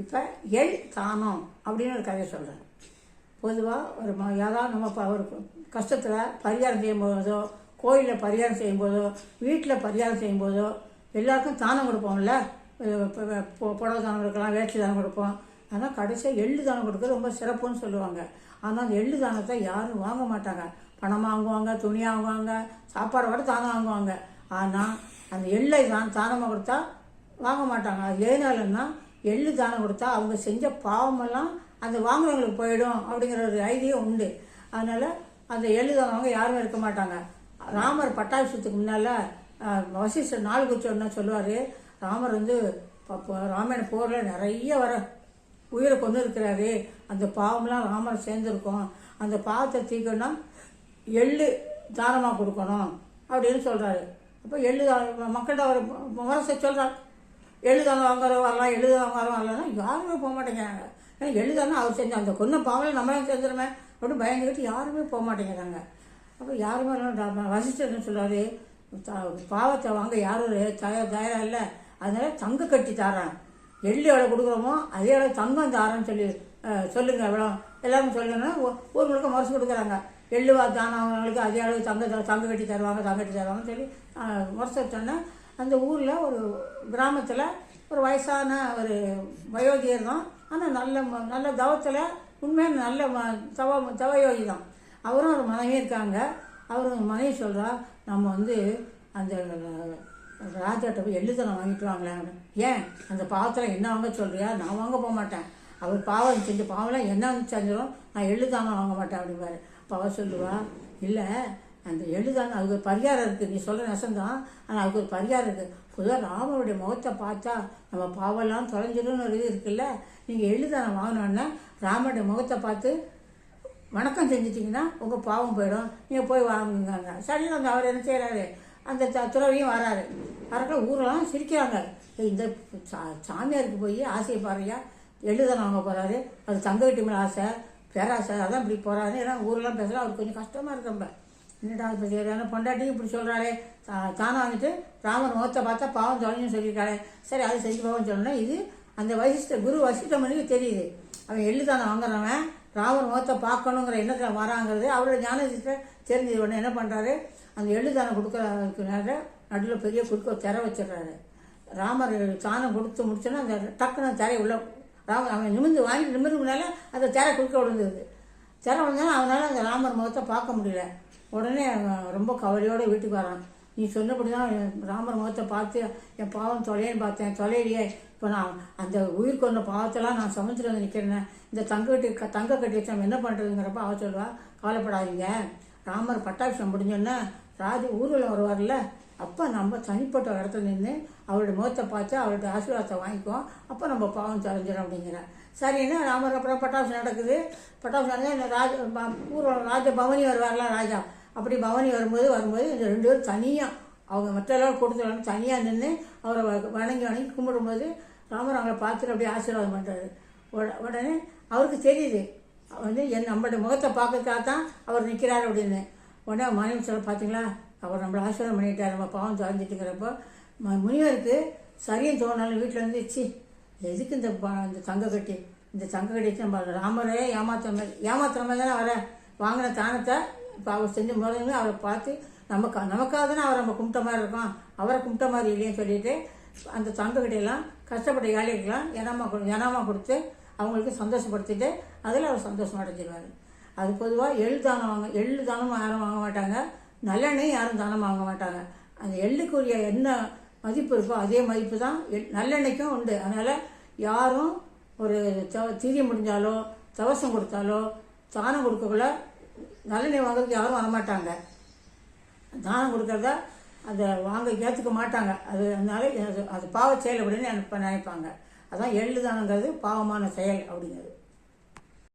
இப்போ எள் தானம் அப்படின்னு ஒரு கதையை சொல்கிறேன் பொதுவாக ஒரு ம ஏதாவது நம்ம ப- ஒரு கஷ்டத்தில் பரிகாரம் செய்யும்போதோ கோயிலில் பரிகாரம் செய்யும்போதோ வீட்டில் பரிகாரம் செய்யும்போதோ எல்லாருக்கும் தானம் கொடுப்போம்ல. அஹ் புடவை தானம் கொடுக்கலாம் வேஷ்டி தானம் கொடுப்போம். ஆனால் கடைசியாக எள்ளு தானம் கொடுக்கறது ரொம்ப சிறப்புன்னு சொல்லுவாங்க. ஆனால் அந்த எள்ளு தானத்தை யாரும் வாங்க மாட்டாங்க. பணம் வாங்குவாங்க துணி வாங்குவாங்க சாப்பாடு கூட தானம் வாங்குவாங்க. ஆனால் அந்த எள்ளை தான் தானமாக கொடுத்தா வாங்க மாட்டாங்க. அது எதனாலன்னா எள்ளு தானம் கொடுத்தா அவங்க செஞ்ச பாவமெல்லாம் அந்த வாங்குறவங்களுக்கு போயிடும் அப்படிங்கிற ஒரு ஐடியா உண்டு. அதனால் அந்த எள்ளு தானவங்க யாரும் யாருமே இருக்க மாட்டாங்க. ராமர் பட்டாபிஷத்துக்கு முன்னால் வசிஷ்டர் நாள் குச்சோன்னா சொல்லுவார்? ராமர் வந்து ராமாயண போரில் நிறைய வர உயிரை கொண்டு இருக்கிறாரு. அந்த பாவம்லாம் ராமர் சேர்ந்துருக்கோம். அந்த பாவத்தை தீக்கணும்னா எள்ளு தானமாக கொடுக்கணும் அப்படின்னு சொல்கிறாரு அப்போ எள்ளு தான மக்கள்கிட்ட அவர் முரசை சொல்கிறார் எள்ளு வாங்குறோம் வரலாம் எள்ளு தானம் வரலாம். யாருமே போக மாட்டேங்கிறாங்க. ஏன்னா எழுதானா அவர் செஞ்ச அந்த கொன்ன பாவம் நம்மளும் செஞ்சிருமே? அப்படின்னு பயந்துக்கிட்டு யாருமே போக மாட்டேங்கிறாங்க. அப்போ யாருமே வசிச்சதுன்னு சொல்கிறாரு பாவத்தை வாங்க யாரும் தயார் தயாராக இல்லை. அதனால தங்க கட்டி தாரேன். எள்ளு எவ்வளோ கொடுக்குறோமோ அதே அளவு தங்கம் தாரன்னு சொல்லி சொல்லுங்கள் எவ்வளோ? எல்லாரும் சொல்லுங்கன்னா ஒரு முழுக்க முரசு கொடுக்குறாங்க. எள்ளு வா தானம் அவங்களுக்கு அதே அளவு தங்க தங்க கட்டி தருவாங்க தங்க கட்டி தருவாங்கன்னு சொல்லி அஹ், முரசு அந்த ஊரில் ஒரு கிராமத்தில் ஒரு வயசான ஒரு வயோதிகர் தான். ஆனால் நல்ல ம- நல்ல தவத்தில் உண்மையான நல்ல ம- தவ தவயோகி தான். அவரும் ஒரு மனைவி இருக்காங்க. அவரும் மனைவி சொல்கிறா நம்ம வந்து அந்த ராஜாட்ட போய் எள்ளுதனம் வாங்கிட்டு வாங்களேன் ஏன்? அந்த பாவத்தில் என்ன வாங்க சொல்கிறியா நான் வாங்க போக மாட்டேன். அவர் பாவம் செஞ்ச பாவம்லாம் என்ன செஞ்சிடும் நான் எழுதாமல் வாங்க மாட்டேன் அப்படிம்பாரு. பாவம் சொல்லுவா இல்லை அந்த எள்ளுதானம் அதுக்கு ஒரு பரிகாரம் இருக்குது நீ சொல்கிற நெசந்தான். ஆனால் அதுக்கு ஒரு பரிகாரம் இருக்குது பொதுவாக ராமனுடைய முகத்தை பார்த்தா நம்ம பாவெல்லாம் தொலைஞ்சிடும்னு ஒரு இது இருக்குல்ல. நீங்கள் எழுதான வாங்கினோன்னா ராமனுடைய முகத்தை பார்த்து வணக்கம் செஞ்சிட்டிங்கன்னா உங்கள் பாவம் போயிடும். நீங்கள் போய் வாங்குங்க சரி அந்த அவர் என்ன செய்கிறாரு அந்த த- துறவியும் வராரு. வரக்கூட ஊரெல்லாம் சிரிக்கிறாங்க. இந்த சா- சாமியாருக்கு போய் ஆசையை பாருயா எழுதணும் அவங்க போகிறாரு அது தங்க வீட்டு மேலே ஆசை. பேராசை. அதான் இப்படி போகிறாரு ஏன்னா ஊரெல்லாம் பேசுகிறா அவருக்கு கொஞ்சம் கஷ்டமாக இருக்கு என்னடா இப்போ சரியான பொண்டாட்டியும் இப்படி சொல்கிறாளே தானே வந்துட்டு ராமர் முகத்தை பார்த்தா பாவம் தொலைன்னு சொல்லியிருக்காளே. சரி அது செஞ்சு பாவம் சொல்லணும் இது அந்த வசிஷ்ட குரு வசிஷ்டமனுக்கு தெரியுது. அவன் எள்ளுதானே வாங்குறவன்? ராமர் முகத்தை பார்க்கணுங்கிற எண்ணத்தில் வராங்கிறது அவரோட ஞானத்தை தெரிஞ்சது. உடனே என்ன பண்ணுறாரு அந்த எள்ளுதானம் தானம் நேரம் நடுவில் பெரிய குறுக்க திற வச்சிடுறாரு. ராமர் தானம் கொடுத்து முடிச்சோன்னா அந்த டக்குன்னு திரை உள்ள ராமர் அவன் நிமிர்ந்து வாங்கி நிமிர்ந்து முன்னால அந்த திரை குறுக்க விழுந்தது. திரை விழுந்தாலும் அவனால் அந்த ராமர் முகத்தை பார்க்க முடியல. உடனே ரொம்ப கவலையோடு வீட்டுக்கு வரான் நீ சொன்னபடி தான் ராமர் முகத்தை பார்த்து என் பாவம் தொலையன்னு பார்த்தேன். தொலையிலையே. இப்போ நான் அந்த உயிர் கொண்ட பாவத்தெல்லாம் நான் சமைச்சிட்டு வந்து நிற்கிறேன் இந்த தங்க க- தங்க கட்டி வச்சு நம்ம என்ன பண்ணுறதுங்கிறப்ப அவ சொல்லுவா கவலைப்படாதீங்க. ராமர் பட்டாபிஷம் முடிஞ்சோன்னே ராஜ ஊரில் வருவார்ல. அப்போ நம்ம தனிப்பட்ட இடத்துல நின்று அவருடைய முகத்தை பார்த்து அவருடைய ஆசீர்வாதத்தை வாங்கிக்குவோம். அப்போ நம்ம பாவம் தொலைஞ்சிடும் அப்படிங்கிற சரின்னு ராமர் அப்புறம் பட்டாபிஷம் நடக்குது? பட்டாபிஷம் நடந்தால் ராஜ ப- ஊர்வலம் ராஜ பவனி வருவார்லாம் ராஜா. அப்படி பவனி வரும்போது வரும்போது இந்த ரெண்டு பேரும் தனியாக அவங்க மற்ற எல்லாரும் கொடுத்து தனியாக நின்று அவரை வ- வணங்கி வணங்கி கும்பிடும்போது ராமர் அவங்கள பார்த்துட்டு அப்படியே ஆசீர்வாதம் பண்ணுறாரு உடனே அவருக்கு தெரியுது வந்து என் நம்மளோட முகத்தை பார்க்கறதுக்காக தான் அவர் நிற்கிறார் அப்படின்னு. உடனே மனைவி சொல்ல பார்த்தீங்களா அவர் நம்மளை ஆசீர்வாதம் பண்ணிட்டார் நம்ம பாவம் தொலைஞ்சிட்டுங்கிறப்போ ம- முனிவருக்கு சரியும் தோணாலும் வீட்டில் வந்து சி எதுக்கு இந்த ப- இந்த தங்க கட்டி? இந்த தங்க கட்டி நம்ம ராமரே ஏமாத்துற மாதிரி ஏமாத்துற மாதிரி தானே வர? வாங்கின தானத்தை இப்போ அவர் செஞ்ச முறைன்னு அவரை பார்த்து நமக்கு நமக்காக தானே அவரை நம்ம கும்பிட்ட மாதிரி இருக்கோம். அவரை கும்பிட்ட மாதிரி இல்லைன்னு சொல்லிட்டு அந்த தங்க கஷ்டப்பட்ட ஏழைகளுக்கெல்லாம் இனமா கொடு இனமா கொடுத்து அவங்களுக்கு சந்தோஷப்படுத்திட்டு அதில் அவர் சந்தோஷம் அடைஞ்சிடுவார் அது பொதுவாக எள் தானம் வாங்க எள்ளு தானம் யாரும் வாங்க மாட்டாங்க. நல்லெண்ணெயும் யாரும் தானம் வாங்க மாட்டாங்க. அந்த எள்ளுக்குரிய என்ன மதிப்பு இருக்கோ அதே மதிப்பு தான் எள் நல்லெண்ணெய்க்கும் உண்டு. அதனால் யாரும் ஒரு தவ முடிஞ்சாலோ தவசம் கொடுத்தாலோ தானம் கொடுக்கக்குள்ள நல்லெண்ணெய் வாங்குறதுக்கு யாரும் வரமாட்டாங்க தானம் கொடுக்கறத அதை வாங்க ஏற்றுக்க மாட்டாங்க. அது அதனால அது அது பாவ செயல் அப்படின்னு நினைப்ப- நினைப்பாங்க. அதான் எள்ளு தானங்கிறது பாவமான செயல் அப்படிங்கிறது.